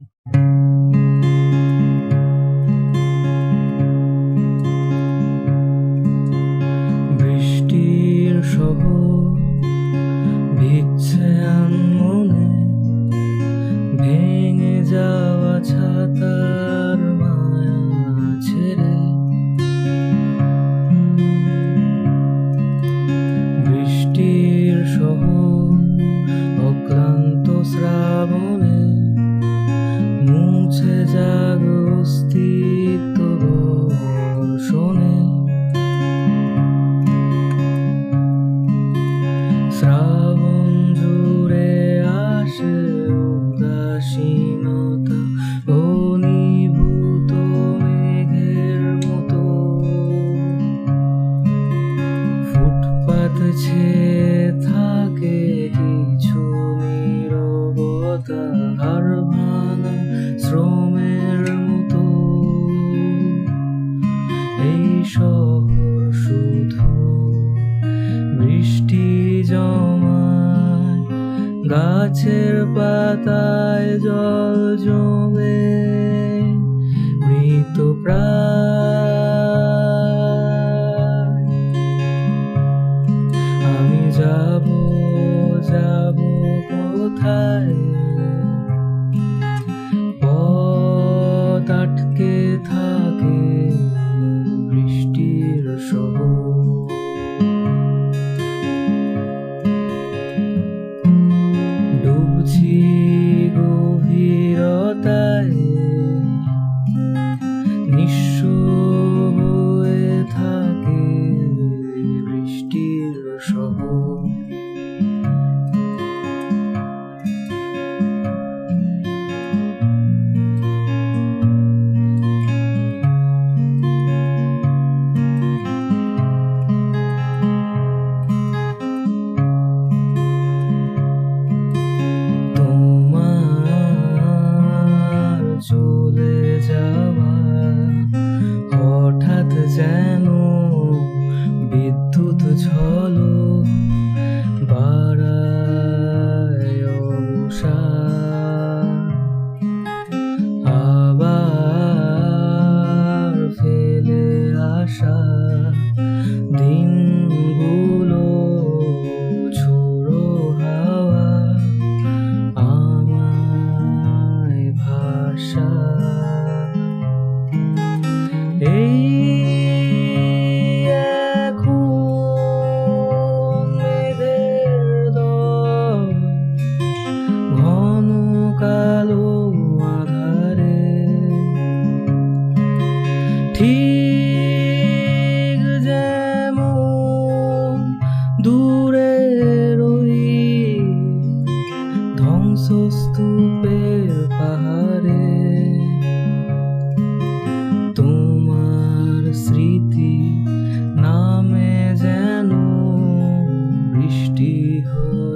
Música শহর শুধু বৃষ্টি জমায় গাছের পাতায় জল জমে মৃত আমি যাব যাব কোথায়? আসা দিনগুলো ঝোড়ো হাওয়া আমায় ভাষা। এই ঠিক স্তূপের পাহাড়ে। তোমার স্মৃতি নামে যেন বৃষ্টি হয়।